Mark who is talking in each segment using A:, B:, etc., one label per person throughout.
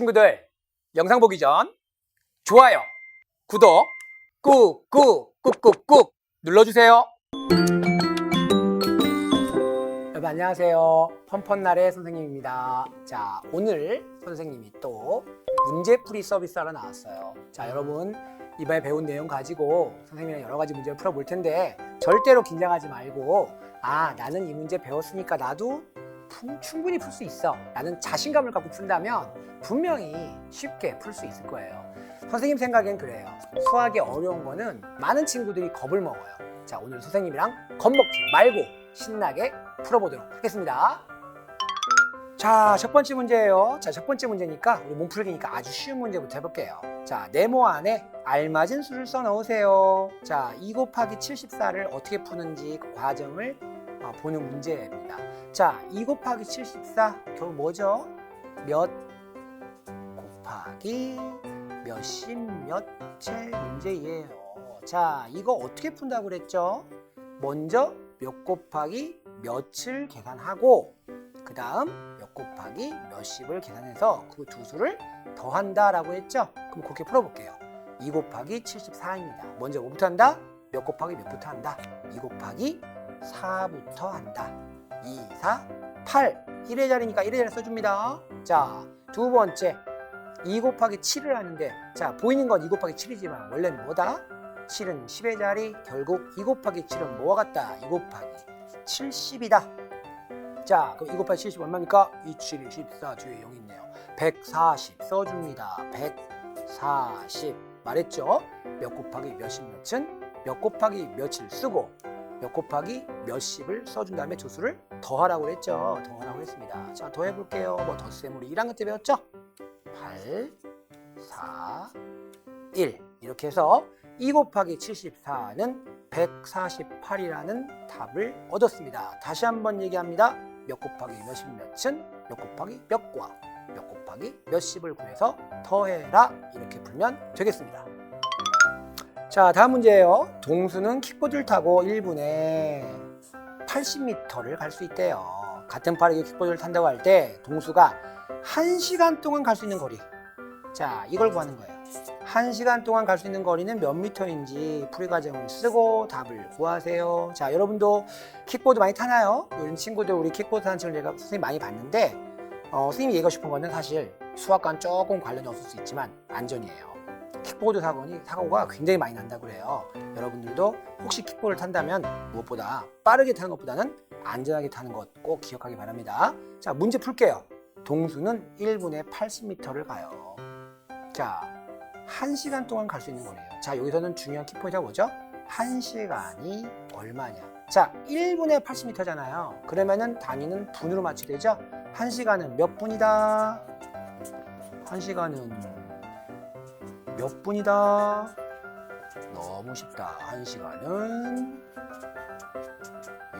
A: 친구들, 영상 보기 전 좋아요, 구독 꾹꾹 꾹꾹꾹 눌러주세요. 여러분 안녕하세요. 펀펀날의 선생님입니다. 자, 오늘 선생님이 또 문제풀이 서비스 하러 나왔어요. 자, 여러분 이번에 배운 내용 가지고 선생님이랑 여러 가지 문제를 풀어볼 텐데 절대로 긴장하지 말고 아, 나는 이 문제 배웠으니까 나도 충분히 풀 수 있어. 라는 자신감을 갖고 푼다면 분명히 쉽게 풀 수 있을 거예요. 선생님 생각엔 그래요. 수학이 어려운 거는 많은 친구들이 겁을 먹어요. 자, 오늘 선생님이랑 겁먹지 말고 신나게 풀어보도록 하겠습니다. 자, 첫 번째 문제예요. 자, 첫 번째 문제니까 우리 몸풀기니까 아주 쉬운 문제부터 해볼게요. 자, 네모 안에 알맞은 수를 써 넣으세요. 자, 2 곱하기 74를 어떻게 푸는지 그 과정을 어, 보는 문제입니다. 자, 2 곱하기 74 결국 뭐죠? 몇 곱하기 몇십 몇째 문제예요. 자, 이거 어떻게 푼다고 그랬죠? 먼저 몇 곱하기 몇을 계산하고 그 다음 몇 곱하기 몇십을 계산해서 그 두 수를 더한다라고 했죠? 그럼 그렇게 풀어볼게요. 2 곱하기 74입니다. 먼저 뭐부터 한다? 몇 곱하기 몇부터 한다? 2 곱하기 4부터 한다. 2, 4, 8. 1의 자리니까 1의 자리 써줍니다. 자, 두 번째. 2 곱하기 7을 하는데, 자, 보이는 건 2 곱하기 7이지만, 원래는 뭐다? 7은 10의 자리, 결국 2 곱하기 7은 뭐와 같다? 2 곱하기 70이다. 자, 그럼 2 곱하기 70 얼마입니까? 2, 7, 14, 뒤에 0 있네요. 140 써줍니다. 140. 말했죠? 몇 곱하기 몇십 몇은 몇 곱하기 몇을 쓰고 몇 곱하기 몇십을 써준 다음에 조수를 더하라고 그랬죠. 더하라고 했습니다. 자, 더해 볼게요. 뭐 덧셈 우리 1학년 때 배웠죠? 8, 4, 1 이렇게 해서 2 곱하기 74는 148이라는 답을 얻었습니다. 다시 한번 얘기합니다. 몇 곱하기 몇십 몇은 몇 곱하기 몇과 몇 곱하기 몇십을 구해서 더해라 이렇게 풀면 되겠습니다. 자 다음 문제예요. 동수는 킥보드를 타고 1분에 80m를 갈 수 있대요. 같은 빠르게 킥보드를 탄다고 할 때 동수가 1시간 동안 갈 수 있는 거리. 자 이걸 구하는 거예요. 1시간 동안 갈 수 있는 거리는 몇 미터인지 풀이 과정을 쓰고 답을 구하세요. 자 여러분도 킥보드 많이 타나요? 요즘 친구들 우리 킥보드 타는 친구들 제가 선생님 많이 봤는데 어, 선생님이 얘기하고 싶은 거는 사실 수학과는 조금 관련이 없을 수 있지만 안전이에요. 킥보드 사고니 사고가 굉장히 많이 난다고 그래요. 여러분들도 혹시 킥보드를 탄다면 무엇보다 빠르게 타는 것보다는 안전하게 타는 것 꼭 기억하기 바랍니다. 자, 문제 풀게요. 동수는 1분에 80m를 가요. 자, 1시간 동안 갈 수 있는 거래요. 자, 여기서는 중요한 키포인트가 뭐죠? 1시간이 얼마냐? 자, 1분에 80m잖아요. 그러면은 단위는 분으로 맞추게 되죠? 1시간은 몇 분이다? 1시간은 몇 분이다? 너무 쉽다. 1시간은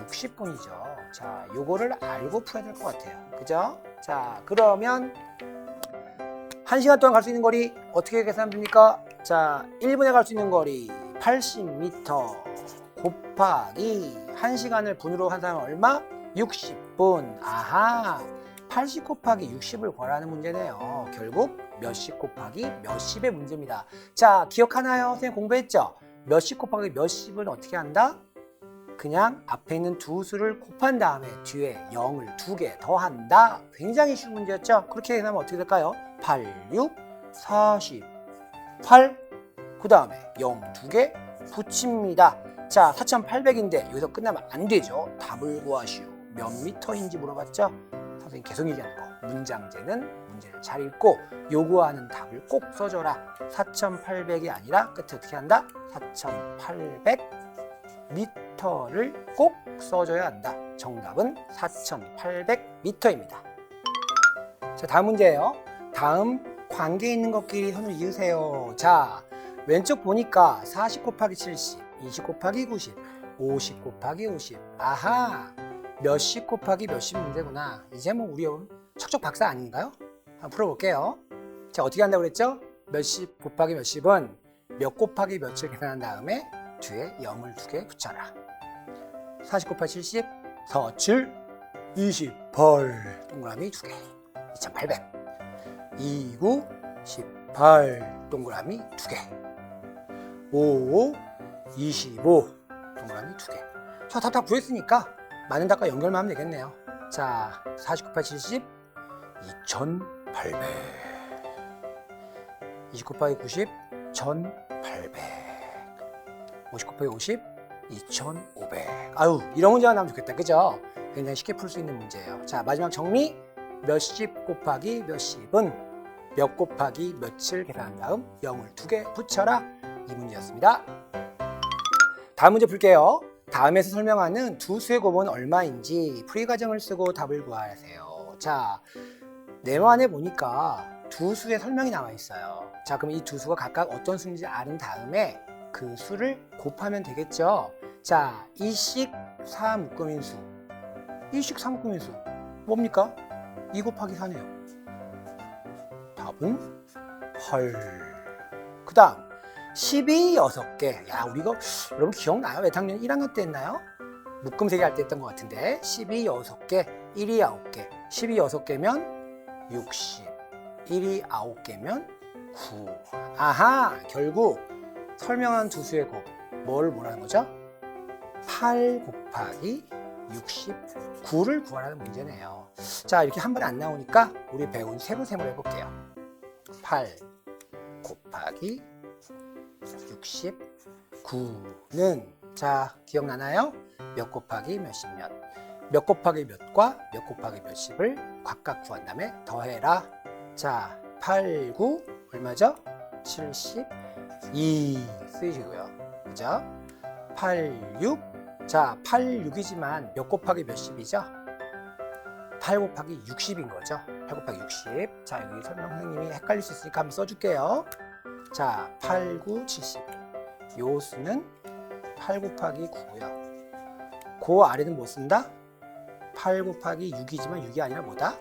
A: 60분이죠. 자, 요거를 알고 풀어야 될 것 같아요. 그죠? 자, 그러면 1시간 동안 갈 수 있는 거리 어떻게 계산됩니까? 자, 1분에 갈 수 있는 거리 80m 곱하기 1시간을 분으로 한 사람은 얼마? 60분. 아하. 80 곱하기 60을 구하라는 문제네요. 결국 몇십 곱하기 몇십의 문제입니다. 자, 기억하나요? 선생님 공부했죠? 몇십 곱하기 몇십은 어떻게 한다? 그냥 앞에 있는 두 수를 곱한 다음에 뒤에 0을 두 개 더한다. 굉장히 쉬운 문제였죠? 그렇게 되면 어떻게 될까요? 8, 6, 40, 8. 그 다음에 0 두 개 붙입니다. 자, 4,800인데 여기서 끝나면 안 되죠. 답을 구하시오. 몇 미터인지 물어봤죠? 선생님 계속 얘기하는 거. 문장제는 문제를 잘 읽고 요구하는 답을 꼭 써줘라. 4,800이 아니라 끝에 어떻게 한다? 4,800 미터를 꼭 써줘야 한다. 정답은 4,800미터입니다. 자, 다음 문제예요. 다음 관계 있는 것끼리 선을 이으세요. 자, 왼쪽 보니까 40 곱하기 70, 20 곱하기 90, 50 곱하기 50. 아하, 몇십 곱하기 몇십 문제구나. 이제 뭐 우리 척척 박사 아닌가요? 한번 풀어볼게요. 자, 어떻게 한다고 그랬죠? 몇십 곱하기 몇십은 몇 곱하기 몇을 계산한 다음에 뒤에 0을 두 개 붙여라. 40 곱하기 70, 4, 7, 28. 동그라미 두 개. 2800. 2, 9, 18 동그라미 2개 5, 25 동그라미 2개 자, 답다 구했으니까 많은 답과 연결만 하면 되겠네요. 자, 49, 8, 70 2800 29 곱하기 90 1800 50 곱하기 50 2500 아유 이런 문제가 나오면 좋겠다. 그죠? 굉장히 쉽게 풀 수 있는 문제예요. 자 마지막 정리. 몇십 곱하기 몇십은 몇 곱하기 몇을 계산한 다음 0을 두 개 붙여라. 이 문제였습니다. 다음 문제 풀게요 다음에서 설명하는 두 수의 곱은 얼마인지 풀이 과정을 쓰고 답을 구하세요 자 네모안에 보니까 두 수의 설명이 나와 있어요. 자, 그럼 이 두 수가 각각 어떤 수인지 아는 다음에 그 수를 곱하면 되겠죠. 자, 이식 사 묶음인 수. 이식 사 묶음인 수. 뭡니까? 2 곱하기 4네요. 답은 헐. 그 다음, 12 6개. 야, 우리 이거 여러분 기억나요? 몇 학년 1학년 때 했나요? 묶음 세개 할 때 했던 것 같은데 12 6개, 1이 9개. 12 6개면 60. 1이 9개면 9. 아하, 결국 설명한 두 수의 곱. 뭘 뭐라는 거죠? 8 곱하기 69를 구하라는 문제네요. 자, 이렇게 한 번에 안 나오니까 우리 배운 세로 셈을 해볼게요. 8 곱하기 69는 자, 기억나나요? 몇 곱하기 몇십 몇. 몇 곱하기 몇과 몇 곱하기 몇십을 각각 구한 다음에 더해라. 자, 8, 9 얼마죠? 72 쓰이시고요. 그죠? 8, 6 자, 8, 6이지만 몇 곱하기 몇십이죠? 8 곱하기 60인 거죠. 8 곱하기 60. 자, 여기 설명 선생님이 헷갈릴 수 있으니까 한번 써줄게요. 자, 8, 9, 70. 요 수는 8 곱하기 9고요. 그 아래는 뭐 쓴다? 8 곱하기 6이지만 6이 아니라 뭐다?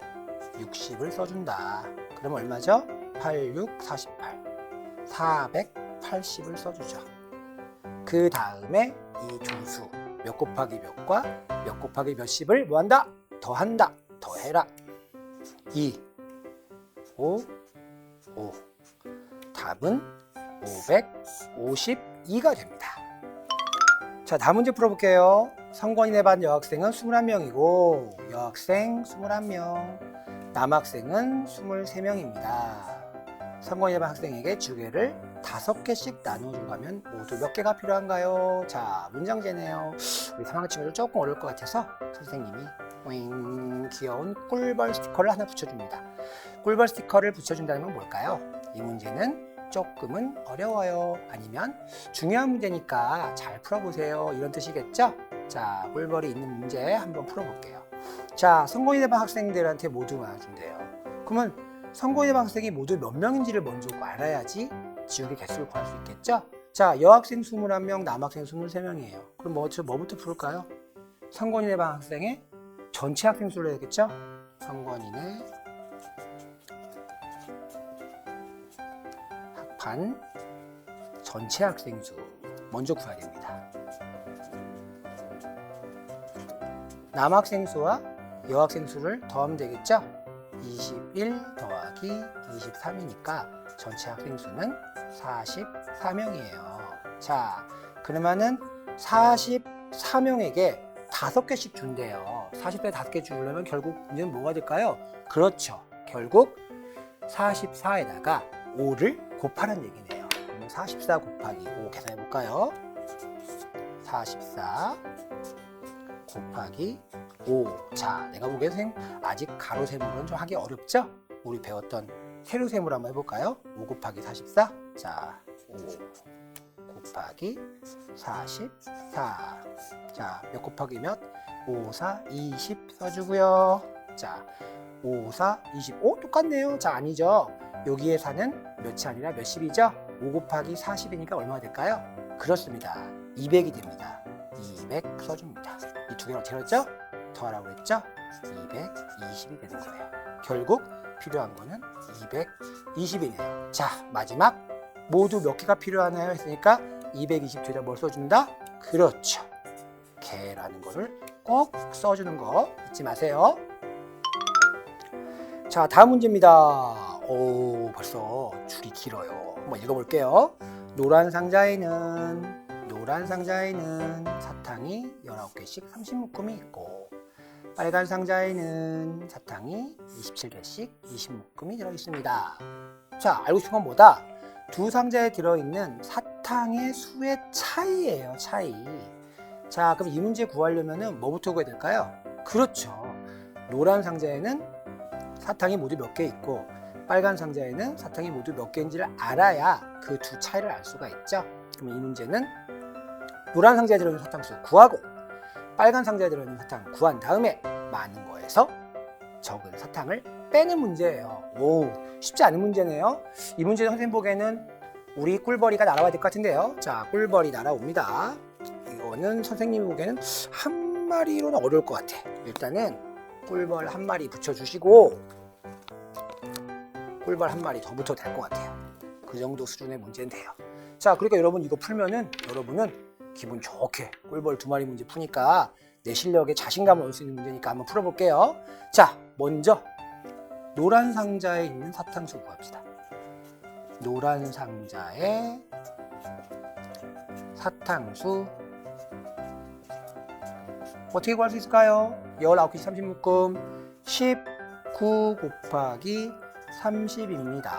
A: 60을 써준다. 그럼 얼마죠? 8, 6, 48. 480을 써주죠. 그 다음에 이 조수 몇 곱하기 몇과 몇 곱하기 몇십을 뭐한다? 더한다. 더해라. 2, 5, 5. 답은 552가 됩니다. 자, 다음 문제 풀어볼게요. 성권인의 반 여학생은 21명이고 여학생 21명, 남학생은 23명입니다. 성권인의 반 학생에게 주개를 5개씩 나눠주고 하면 모두 몇 개가 필요한가요? 자, 문장제네요. 우리 3학년 친구들 조금 어려울 것 같아서 선생님이 윙 귀여운 꿀벌 스티커를 하나 붙여줍니다. 꿀벌 스티커를 붙여준다는 건 뭘까요? 이 문제는 조금은 어려워요. 아니면 중요한 문제니까 잘 풀어보세요. 이런 뜻이겠죠? 자, 꿀벌이 있는 문제 한번 풀어볼게요. 자, 성공이 대반 학생들한테 모두 나눠준대요. 그러면 성공이 대반 학생이 모두 몇 명인지를 먼저 알아야지 지우개 개수를 구할 수 있겠죠? 자, 여학생 21명, 남학생 23명이에요. 그럼 뭐, 뭐부터 풀을까요? 성권인의 반 학생의 전체 학생 수를 해야겠죠? 성권인의 반 전체 학생 수 먼저 구해야 됩니다. 남학생 수와 여학생 수를 더하면 되겠죠? 21 더하기 23이니까 전체 학생 수는 44명이에요. 자, 그러면은 44명에게 다섯 개씩 준대요. 40대 다섯 개 주려면 결국 문제는 뭐가 될까요? 그렇죠. 결국 44에다가 5를 곱하는 얘기네요. 그러면 44 곱하기 5 계산해 볼까요? 44 곱하기 5. 자, 내가 보기엔 생 아직 가로 세모는 좀 하기 어렵죠? 우리 배웠던 세로 세모를 한번 해볼까요? 5 곱하기 44. 자, 5 곱하기 44. 자, 몇 곱하기 몇? 5, 4, 20 써주고요. 자, 5, 4, 20. 오, 똑같네요. 자, 아니죠. 여기에 사는 몇이 아니라 몇십이죠? 5 곱하기 40이니까 얼마가 될까요? 그렇습니다. 200이 됩니다. 200 써줍니다. 이 두 개를 어떻게 했죠? 더하라고 그랬죠? 220이 되는 거예요. 결국 필요한 거는 220이네요. 자, 마지막 모두 몇 개가 필요하나요? 했으니까 220 뒤에다 뭘 써준다? 그렇죠. 개라는 거를 꼭 써주는 거 잊지 마세요. 자, 다음 문제입니다. 오, 벌써 줄이 길어요. 한번 읽어볼게요. 노란 상자에는 노란 상자에는 사탕이 19개씩 30묶음이 있고 빨간 상자에는 사탕이 27개씩 20묶음이 들어 있습니다. 자, 알고 싶은 건 뭐다? 두 상자에 들어있는 사탕의 수의 차이예요, 차이. 자, 그럼 이 문제 구하려면 뭐부터 구해야 될까요? 그렇죠. 노란 상자에는 사탕이 모두 몇 개 있고 빨간 상자에는 사탕이 모두 몇 개인지를 알아야 그 두 차이를 알 수가 있죠. 그럼 이 문제는 노란 상자에 들어있는 사탕수 구하고 빨간 상자에 들어있는 사탕 구한 다음에 많은 거에서 적은 사탕을 빼는 문제예요. 오, 쉽지 않은 문제네요. 이 문제 선생님 보기에는 우리 꿀벌이가 날아와야 될 것 같은데요. 자, 꿀벌이 날아옵니다. 이거는 선생님 보기에는 한 마리로는 어려울 것 같아. 일단은 꿀벌 한 마리 붙여주시고 꿀벌 한 마리 더 붙어도 될 것 같아요. 그 정도 수준의 문제는 돼요. 자, 그러니까 여러분 이거 풀면은 여러분은 기분 좋게 꿀벌 두 마리 문제 푸니까 내 실력에 자신감을 얻을 수 있는 문제니까 한번 풀어볼게요. 자, 먼저 노란 상자에 있는 사탕수 구합시다. 노란 상자에 사탕수 어떻게 구할 수 있을까요? 19개 30묶음 19 곱하기 30입니다.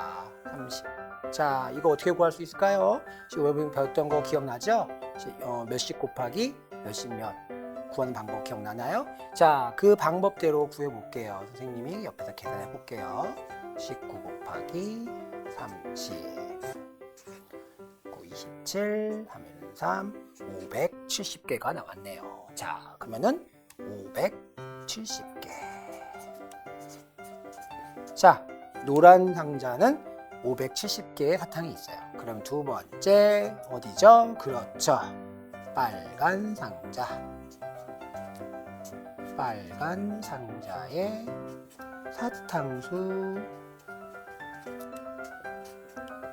A: 30. 자, 이거 어떻게 구할 수 있을까요? 지금 여러분 배웠던 거 기억나죠? 시- 어, 몇십 곱하기 몇십 몇 구하는 방법 기억나나요? 자, 그 방법대로 구해볼게요. 선생님이 옆에서 계산해 볼게요. 19 곱하기 30 27 하면 3 570개가 나왔네요. 자, 그러면은 570개. 자, 노란 상자는 570개의 사탕이 있어요. 그럼 두 번째 어디죠? 그렇죠. 빨간 상자. 빨간 상자에 사탕수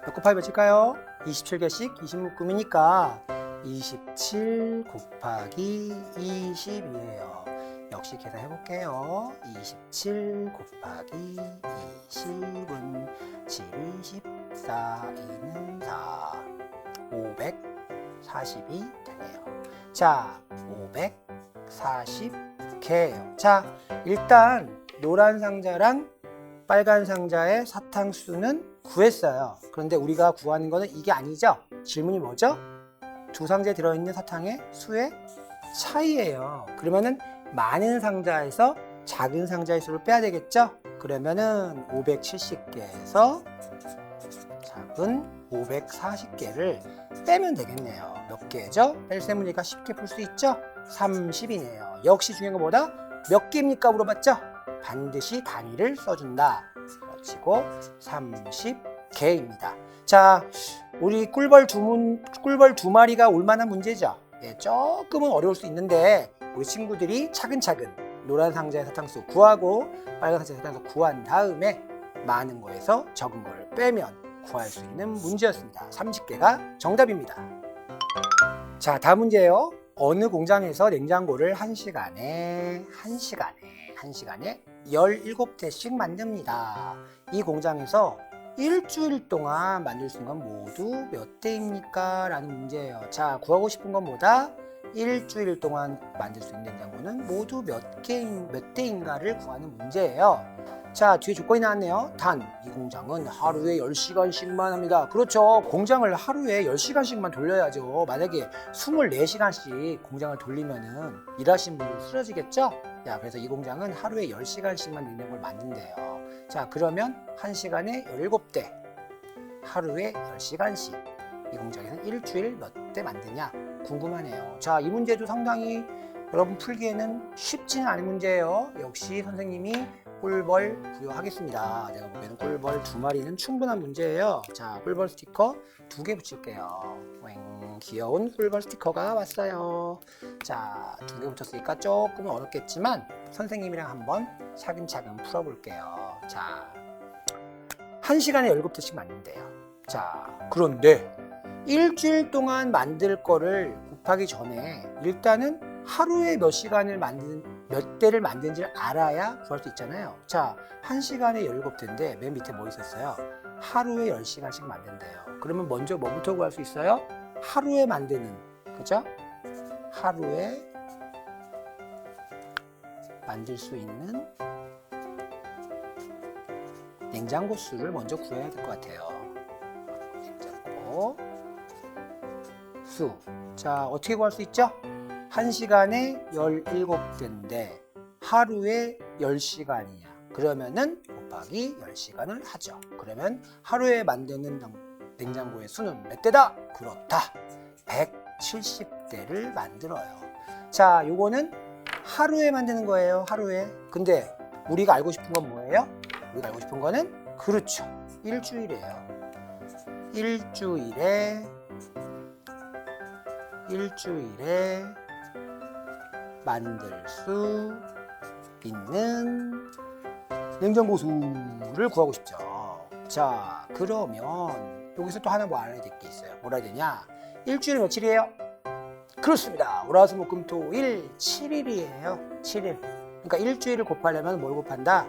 A: 몇 곱하기 몇일까요? 27개씩 20묶음이니까 27 곱하기 20이에요. 역시 계산해 볼게요. 27 곱하기 20은 7, 24, 2는 4, 540이 되네요. 자, 540개예요. 자, 일단 노란 상자랑 빨간 상자의 사탕수는 구했어요. 그런데 우리가 구하는 거는 이게 아니죠? 질문이 뭐죠? 두 상자에 들어있는 사탕의 수의 차이예요. 그러면은 많은 상자에서 작은 상자의 수를 빼야 되겠죠? 그러면은 570개에서 작은 540개를 빼면 되겠네요. 몇 개죠? 뺄세 문제가 쉽게 풀 수 있죠? 30이네요. 역시 중요한 건 뭐다? 몇 개입니까? 물어봤죠? 반드시 단위를 써준다. 그렇지고 30개입니다. 자, 우리 꿀벌 두, 문, 꿀벌 두 마리가 올 만한 문제죠? 예, 조금은 어려울 수 있는데 우리 친구들이 차근차근 노란 상자의 사탕수 구하고 빨간 상자의 사탕수 구한 다음에 많은 거에서 적은 거를 빼면 구할 수 있는 문제였습니다. 30개가 정답입니다. 자, 다음 문제예요. 어느 공장에서 냉장고를 1시간에 1시간에 1시간에 17대씩 만듭니다. 이 공장에서 일주일 동안 만들 수 있는 건 모두 몇 대입니까? 라는 문제예요. 자, 구하고 싶은 건 뭐다? 일주일 동안 만들 수 있는 냉장고는 모두 몇 개인, 몇 대인가를 구하는 문제예요. 자, 뒤에 조건이 나왔네요. 단, 이 공장은 하루에 10시간씩만 합니다. 그렇죠. 공장을 하루에 10시간씩만 돌려야죠. 만약에 24시간씩 공장을 돌리면은 일하시는 분들 쓰러지겠죠? 야, 그래서 이 공장은 하루에 10시간씩만 냉장고를 만든대요. 자, 그러면 1시간에 17대, 하루에 10시간씩. 이 공장에서는 일주일 몇 대 만드냐? 궁금하네요. 자, 이 문제도 상당히 여러분 풀기에는 쉽지는 않은 문제예요. 역시 선생님이 꿀벌 부여하겠습니다. 제가 보기에는 꿀벌 두 마리는 충분한 문제예요. 자, 꿀벌 스티커 두 개 붙일게요. 왱, 귀여운 꿀벌 스티커가 왔어요. 자, 두 개 붙였으니까 조금 어렵겠지만 선생님이랑 한번 차근차근 풀어볼게요. 자, 한 시간에 17대씩 만든대요. 자, 그런데 일주일 동안 만들 거를 곱하기 전에 일단은 하루에 몇 시간을 만든 몇 대를 만드는지를 알아야 구할 수 있잖아요. 자, 한 시간에 17대인데 맨 밑에 뭐 있었어요? 하루에 10시간씩 만든대요. 그러면 먼저 뭐부터 구할 수 있어요? 하루에 만드는, 그죠? 하루에 만들 수 있는 냉장고 수를 먼저 구해야 될 것 같아요. 수. 자, 어떻게 구할 수 있죠? 1시간에 17대인데 하루에 10시간이야. 그러면은 곱하기 10시간을 하죠. 그러면 하루에 만드는 냉장고의 수는 몇 대다? 그렇다. 170대를 만들어요. 자, 요거는 하루에 만드는 거예요. 하루에. 근데 우리가 알고 싶은 건 뭐예요? 우리가 알고 싶은 거는 그렇죠. 일주일이에요. 일주일에 일주일에 만들 수 있는 냉장고 수를 구하고 싶죠. 자, 그러면 여기서 또 하나 뭐 알아야 될 게 있어요. 뭐라 해야 되냐? 일주일에 며칠이에요? 그렇습니다. 월화수목금토일 7일이에요. 7일. 그러니까 일주일을 곱하려면 뭘 곱한다?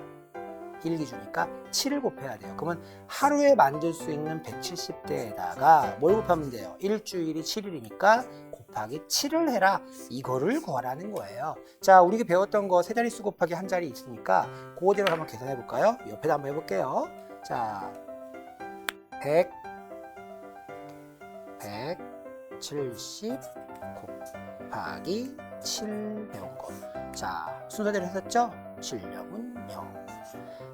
A: 1 기준이니까 7을 곱해야 돼요. 그러면 하루에 만들 수 있는 170대에다가 뭘 곱하면 돼요? 일주일이 7일이니까 곱하기 7을 해라. 이거를 구하라는 거예요. 자, 우리가 배웠던 거 세 자릿수 곱하기 한 자리 있으니까 그거대로 한번 계산해 볼까요? 옆에다 한번 해볼게요. 자, 100, 170 곱하기 7 배운 거. 자, 순서대로 했었죠? 7령은 0.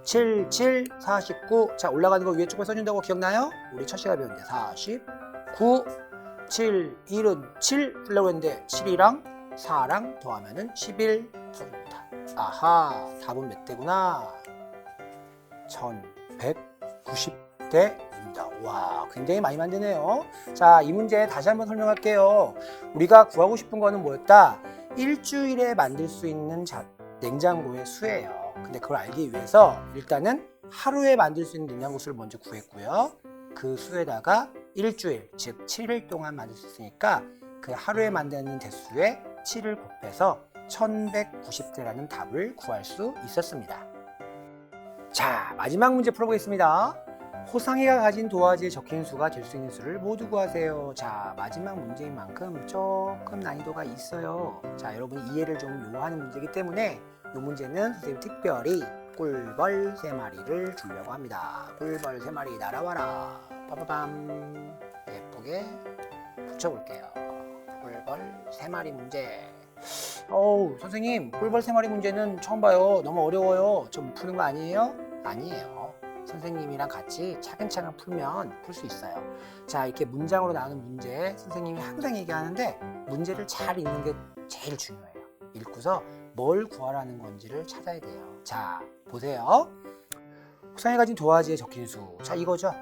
A: 7, 7, 49. 자, 올라가는 거 위에 조금 써준다고 기억나요? 우리 첫 시간에 배웠는데 49, 7, 1은 7 쓰려고 했는데 7이랑 4랑 더하면 은 11 써줍니다. 아하, 답은 몇 대구나? 1190대입니다. 와, 굉장히 많이 만드네요. 자, 이 문제 다시 한번 설명할게요. 우리가 구하고 싶은 거는 뭐였다? 일주일에 만들 수 있는 자, 냉장고의 수예요. 근데 그걸 알기 위해서 일단은 하루에 만들 수 있는 냉장고 수를 먼저 구했고요. 그 수에다가 일주일, 즉 7일 동안 만들 수 있으니까 그 하루에 만드는 대수에 7을 곱해서 1190대라는 답을 구할 수 있었습니다. 자, 마지막 문제 풀어보겠습니다. 호상이가 가진 도화지에 적힌 수가 될 수 있는 수를 모두 구하세요. 자, 마지막 문제인 만큼 조금 난이도가 있어요. 자, 여러분이 이해를 좀 요하는 문제이기 때문에 이 문제는 선생님 특별히 꿀벌 세 마리를 주려고 합니다. 꿀벌 세 마리 날아와라. 빠바밤. 예쁘게 붙여볼게요. 꿀벌 세 마리 문제. 어우, 선생님, 꿀벌 세 마리 문제는 처음 봐요. 너무 어려워요. 좀 푸는 거 아니에요? 아니에요. 선생님이랑 같이 차근차근 풀면 풀 수 있어요. 자, 이렇게 문장으로 나오는 문제 선생님이 항상 얘기하는데 문제를 잘 읽는 게 제일 중요해요. 읽고서 뭘 구하라는 건지를 찾아야 돼요. 자, 보세요. 호상이 가진 도화지에 적힌 수. 자, 이거죠.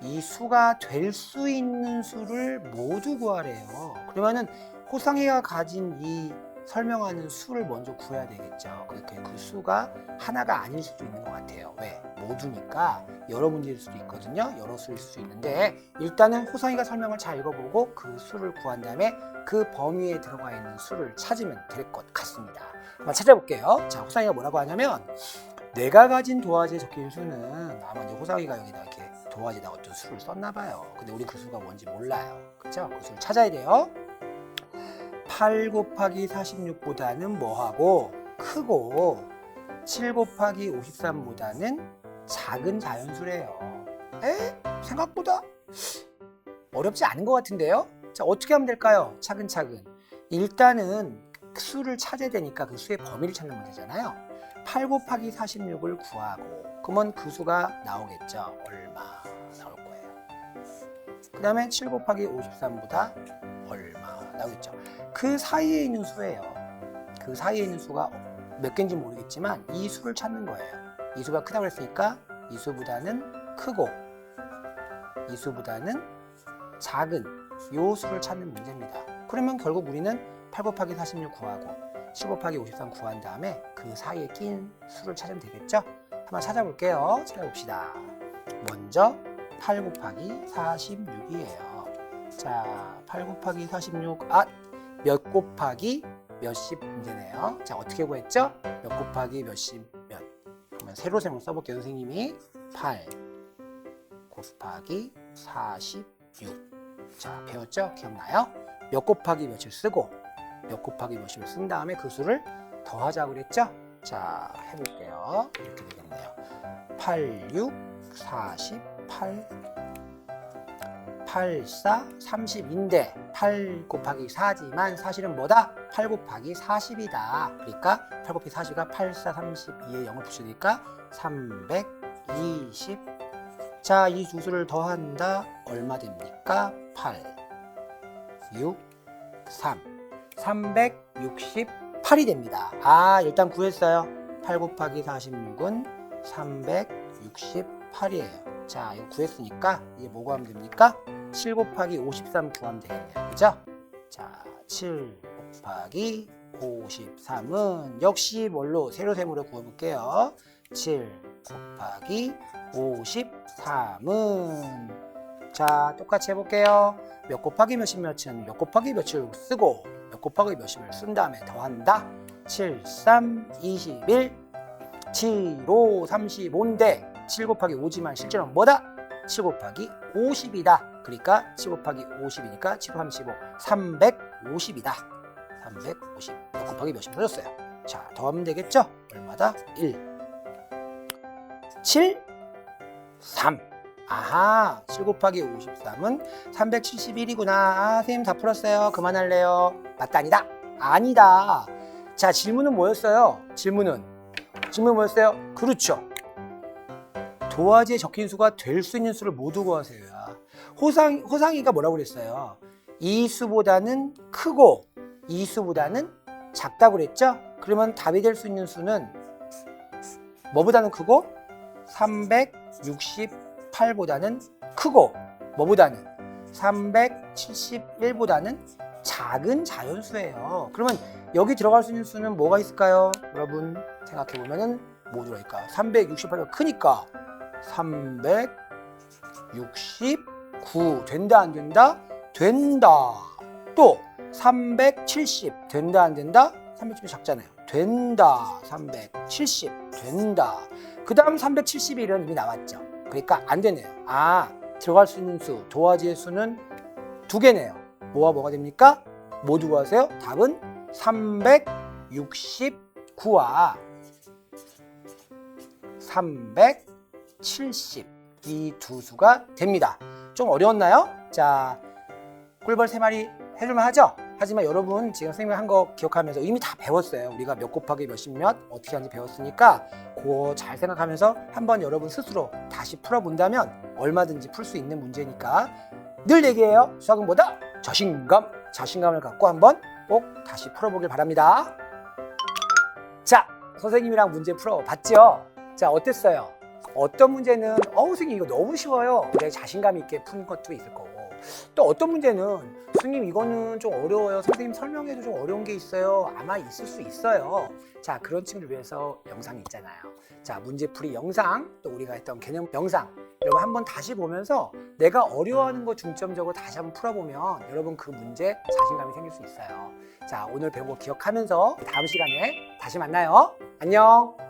A: 이 수가 될 수 있는 수를 모두 구하래요. 그러면은 호상이가 가진 이 설명하는 수를 먼저 구해야 되겠죠. 그렇게 그 수가 하나가 아닐 수도 있는 것 같아요. 왜? 모두니까 여러 문제일 수도 있거든요. 여러 수일 수 있는데 일단은 호상이가 설명을 잘 읽어보고 그 수를 구한 다음에 그 범위에 들어가 있는 수를 찾으면 될 것 같습니다. 한번 찾아볼게요. 자, 호상이가 뭐라고 하냐면 내가 가진 도화지에 적힌 수는 아마 이제 호상이가 여기다 이렇게 도화지에다 어떤 수를 썼나 봐요. 근데 우리 그 수가 뭔지 몰라요. 그죠? 그 수를 찾아야 돼요. 8 곱하기 46보다는 뭐하고 크고 7 곱하기 53보다는 작은 자연수래요. 에? 생각보다 어렵지 않은 것 같은데요? 자, 어떻게 하면 될까요? 차근차근. 일단은 수를 찾아야 되니까 그 수의 범위를 찾는 문제잖아요. 8 곱하기 46을 구하고 그러면 그 수가 나오겠죠. 얼마 나올 거예요. 그 다음에 7 곱하기 53보다 얼마 나오겠죠. 그 사이에 있는 수예요. 그 사이에 있는 수가 몇 개인지 모르겠지만 이 수를 찾는 거예요. 이 수가 크다고 했으니까 이 수보다는 크고 이 수보다는 작은 요 수를 찾는 문제입니다. 그러면 결국 우리는 8 곱하기 46 구하고 7 곱하기 53 구한 다음에 그 사이에 낀 수를 찾으면 되겠죠? 한번 찾아볼게요. 찾아봅시다. 먼저 8 곱하기 46이에요. 자, 8 곱하기 46, 아, 몇 곱하기 몇십 문제네요. 자, 어떻게 구했죠? 몇 곱하기 몇십 몇. 그러면 세로셈을 써볼게요, 선생님이. 8 곱하기 46. 자, 배웠죠? 기억나요? 몇 곱하기 몇을 쓰고 몇 곱하기 몇을 쓴 다음에 그 수를 더하자고 그랬죠? 자, 해볼게요. 이렇게 되겠네요. 8, 6, 48, 8, 4, 30인데 8 곱하기 4지만 사실은 뭐다? 8 곱하기 40이다. 그러니까 8 곱하기 40가 8, 4, 32에 0을 붙이니까 320. 자, 이두 수를 더한다. 얼마 됩니까? 8, 6, 3. 368이 됩니다. 아, 일단 구했어요. 8 곱하기 46은 368이에요. 자, 이거 구했으니까 이제 뭐 구하면 됩니까? 7 곱하기 53 구하면 되겠네요. 그죠? 자, 7 곱하기 53은 역시 뭘로? 세로셈으로 구해볼게요. 7 곱하기 53은 자, 똑같이 해볼게요. 몇 곱하기 몇십 몇은 몇 곱하기 몇을 쓰고 몇 곱하기 몇십을 쓴 다음에 더한다. 7, 3, 21, 7, 5, 35인데 7 곱하기 5지만 실제로는 뭐다? 7 곱하기 50이다. 그러니까 7 곱하기 50이니까 7, 35, 350이다. 350. 몇 곱하기 몇이 터졌어요. 자, 더하면 되겠죠? 얼마다? 1. 7, 3. 아하, 7 곱하기 53은 371이구나. 아, 선생님 다 풀었어요. 그만할래요. 맞다, 아니다. 아니다. 자, 질문은 뭐였어요? 질문은. 질문 뭐였어요? 그렇죠. 도화지에 적힌 수가 될 수 있는 수를 모두 구하세요. 호상, 호상이가 뭐라고 그랬어요? 이 수보다는 크고 이 수보다는 작다고 그랬죠? 그러면 답이 될 수 있는 수는 뭐보다는 크고 368보다는 크고 뭐보다는 371보다는 작은 자연수예요. 그러면 여기 들어갈 수 있는 수는 뭐가 있을까요? 여러분 생각해 보면은 뭐 들어있을까? 368가 크니까 369 된다 안 된다? 된다. 또 370 된다 안 된다? 370이 작잖아요. 된다. 370 된다. 그 다음 371은 이미 나왔죠. 그러니까 안 되네요. 아 들어갈 수 있는 수 도화지의 수는 두 개네요. 뭐와 뭐가 됩니까? 모두 구하세요. 답은 369와 370 이 두 수가 됩니다. 좀 어려웠나요? 자, 꿀벌 세 마리 해줄만 하죠? 하지만 여러분 지금 선생님이 한 거 기억하면서 이미 다 배웠어요. 우리가 몇 곱하기 몇십 몇 어떻게 하는지 배웠으니까 그거 잘 생각하면서 한번 여러분 스스로 다시 풀어본다면 얼마든지 풀 수 있는 문제니까 늘 얘기해요. 수학은보다 자신감, 자신감을 갖고 한번 꼭 다시 풀어보길 바랍니다. 자, 선생님이랑 문제 풀어봤죠? 자, 어땠어요? 어떤 문제는 어우 선생님 이거 너무 쉬워요. 내 자신감 있게 푼 것도 있을 거고 또 어떤 문제는 선생님 이거는 좀 어려워요. 선생님 설명해도 좀 어려운 게 있어요. 아마 있을 수 있어요. 자 그런 친구를 위해서 영상이 있잖아요. 자 문제풀이 영상 또 우리가 했던 개념 영상 여러분 한번 다시 보면서 내가 어려워하는 거 중점적으로 다시 한번 풀어보면 여러분 그 문제 자신감이 생길 수 있어요. 자 오늘 거 기억하면서 다음 시간에 다시 만나요. 안녕.